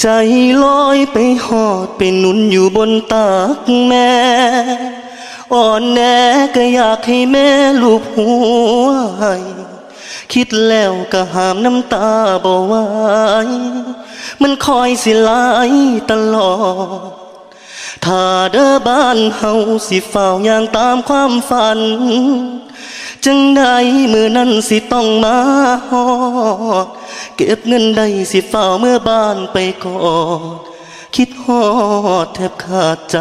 ใจลอยไปหอดไปหนุนอยู่บนตากแม่ อ่อนแอก็อยากให้แม่ลูบหัวให้คิดแล้วก็หามน้ำตาบ่ไหวมันคอยสิไหลตลอด ถ้าเด้อบ้านเฮาสิเฝ้าอย่างตามความฝัน จังใดมือนั้นสิต้องมาฮอดเก็บเงินได้สิเฝ้าเมื่อบ้านไปกอนคิดฮอดแทบขาดใจ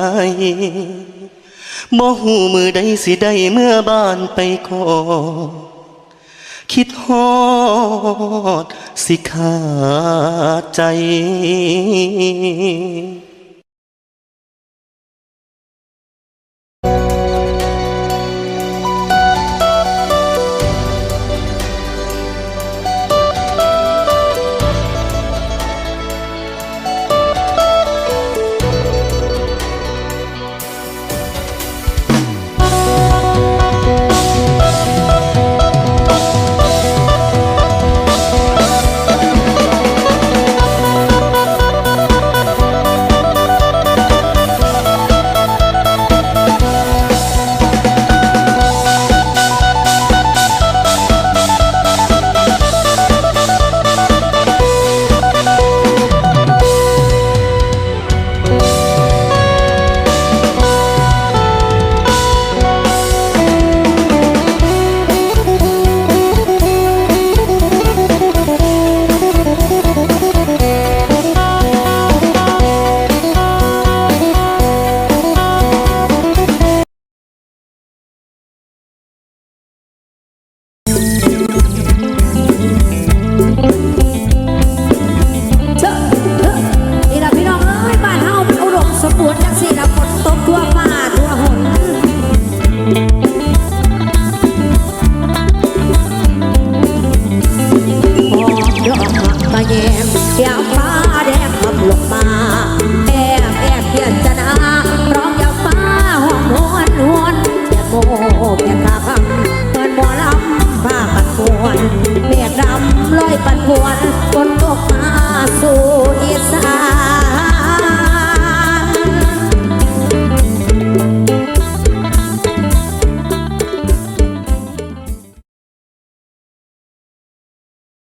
บ่หูมือใดสิได้เมื่อบ้านไปกอนคิดฮอดสิขาดใจ ปียกดำลอยปัดปวนฝนตกมาสู่อีสาน